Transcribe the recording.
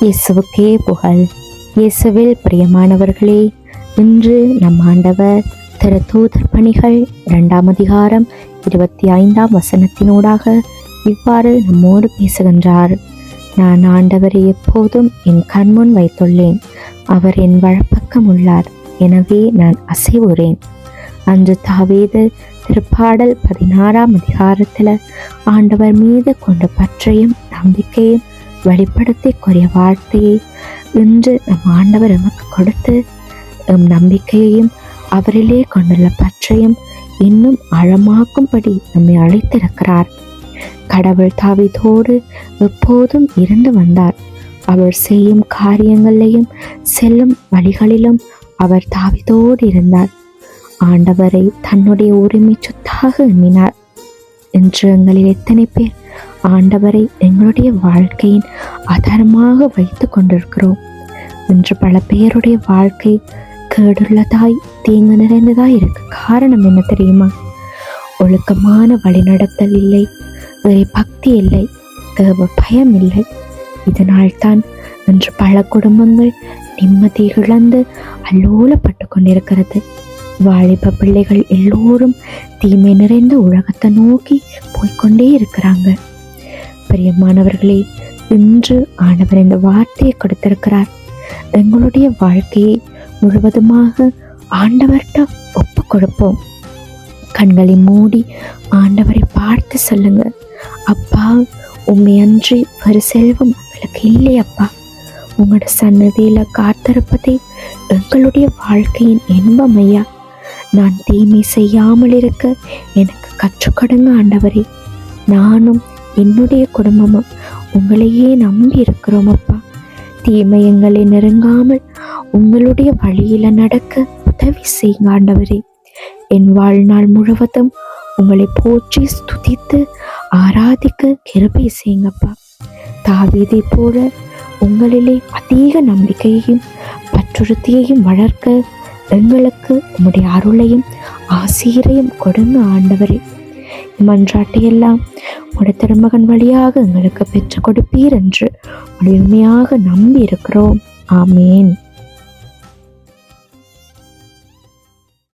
இயேசுவுக்கே புகழ். இயேசுவில் பிரியமானவர்களே இன்று நம் ஆண்டவர் திரு தூதர் பணிகள் இரண்டாம் அதிகாரம் இருபத்தி ஐந்தாம் வசனத்தினூடாக இவ்வாறு நம்மோடு பேசுகின்றார். நான் ஆண்டவரை எப்போதும் என் கண்முன் வைத்துள்ளேன். அவர் என் வழப்பக்கம் உள்ளார். எனவே நான் அசைவுறேன். அன்று தாவீது திருப்பாடல் பதினாறாம் அதிகாரத்தில் ஆண்டவர் மீது கொண்ட பற்றையும் நம்பிக்கையும் வெளிப்படுத்தி கூறிய வார்த்தையை இன்று நம் ஆண்டவர் எமக்கு கொடுத்து எம் நம்பிக்கையையும் அவரிலே கொண்டுள்ள பற்றையும் இன்னும் ஆழமாக்கும்படி நம்மை அழைத்திருக்கிறார். கடவுள் தாவிதோடு எப்போதும் இருந்து வந்தார். அவர் செய்யும் காரியங்களிலையும் செல்லும் வழிகளிலும் அவர் தாவிதோடு இருந்தார். ஆண்டவரை தன்னுடைய உரிமை சொத்தாக எண்ணினார். என்று எங்களில் எத்தனை பேர் ஆண்டவரை எங்களுடைய வாழ்க்கையின் ஆதாரமாக வைத்து கொண்டிருக்கிறோம். இன்று பல பேருடைய வாழ்க்கை கேடுள்ளதாய் தீங்கு நிறைந்ததாய் இருக்கு காரணம் என்ன தெரியுமா? ஒழுக்கமான வழிநடத்தல் இல்லை இறை பக்தி இல்லை தேவ பயம் இல்லை. இதனால்தான் இன்று பல குடும்பங்கள் நிம்மதி இழந்து அல்லோலப்பட்டு கொண்டிருக்கிறது. வாலிப பிள்ளைகள் எல்லோரும் தீமை நிறைந்த உலகத்தை நோக்கி போய்கொண்டே இருக்கிறாங்க. பிரியமானவர்களே இன்று ஆண்டவர் இந்த வார்த்தையை கொடுத்திருக்கிறார். எங்களுடைய வாழ்க்கையை முழுவதுமாக ஆண்டவர்கிட்ட ஒப்பு கொடுப்போம். கண்களை மூடி ஆண்டவரை பார்த்து சொல்லுங்க. அப்பா உண்மை அன்றி ஒரு செல்வம் எங்களுக்கு இல்லை அப்பா. உங்களோட சன்னதியில் காத்திருப்பதே எங்களுடைய வாழ்க்கையின் இன்பம் ஐயா. நான் தீமை செய்யாமல் இருக்க எனக்கு கற்றுக்கொடுங்க ஆண்டவரே. நானும் என்னுடைய குடும்பமும் உங்களையே நம்பி இருக்கிறோம் அப்பா. தீமை எங்களை நெருங்காமல் உங்களுடைய வழியில நடக்க உதவி செய்யுங்க ஆண்டவரே. என் வாழ்நாள் முழுவதும் உங்களை போற்றி ஸ்துதித்து ஆராதிக்க கிருபை செய்யுங்கப்பா தாவீதை போல உங்களிலே அதிக நம்பிக்கையையும் பற்றுறுத்தியையும் வளர்க்க எங்களுக்கு உம்முடைய அருளையும் ஆசீரையும் கொடுங்க ஆண்டவரே. மன்றாட்டையெல்லாம் உடைய திருமகன் வழியாக எங்களுக்கு பெற்றுக் கொடுப்பீர் என்று முழுமையாக நம்பி இருக்கிறோம் ஆமேன்.